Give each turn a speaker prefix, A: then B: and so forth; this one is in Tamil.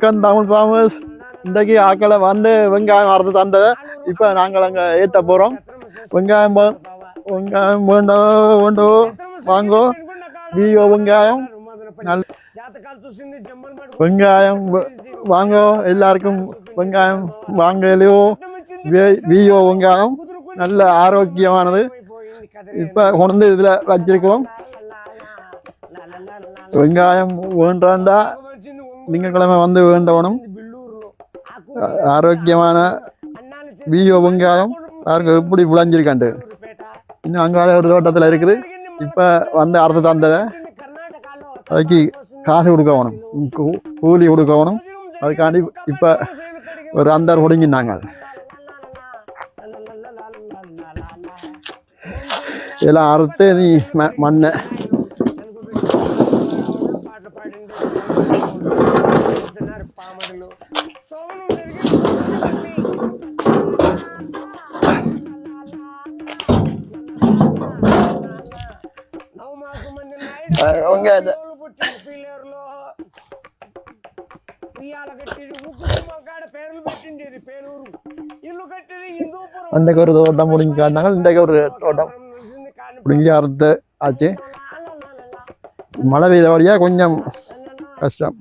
A: வணக்கம் தமிழ் ஃபார்மர்ஸ் இன்றைக்கு ஆக்களை வந்து வெங்காயம் அறுத்து தந்தது இப்போ நாங்கள் அங்கே ஏற்ற போகிறோம் வெங்காயம் வெங்காயம் வேண்டோ வேண்டோ வாங்கோ. வீயோ வெங்காயம். நல் வெங்காயம் வாங்கோ. எல்லாருக்கும் வெங்காயம் வாங்கலையோ. வீயோ வெங்காயம் நல்ல ஆரோக்கியமானது. இப்போ கொண்டு இதில் வச்சிருக்கிறோம். வெங்காயம் வேண்டாண்டா திங்கட்கிழமை வந்து வேண்டவனும் ஆரோக்கியமான வீயோ வெங்காயம் பாருங்க எப்படி விளைஞ்சிருக்காண்டு இன்னும் அங்கால ஒரு தோட்டத்தில் இருக்குது இப்போ வந்து அறுத்து தந்ததை அதுக்கு காசு கொடுக்கணும் கூ- கூலி கொடுக்கணும் அதுக்காண்டி இப்போ ஒரு அந்தார் ஒடுங்கினாங்க இதெல்லாம் அறுத்து நீ ம மண்ணை வெங்காயத்தை அன்றைக்கு ஒரு தோட்டம் முடிஞ்சு காட்டினாங்க இன்றைக்கு ஒரு தோட்டம் முடிஞ்சு அறுத்து ஆச்சு. மழை பெய்த வழியாக கொஞ்சம் கஷ்டம்.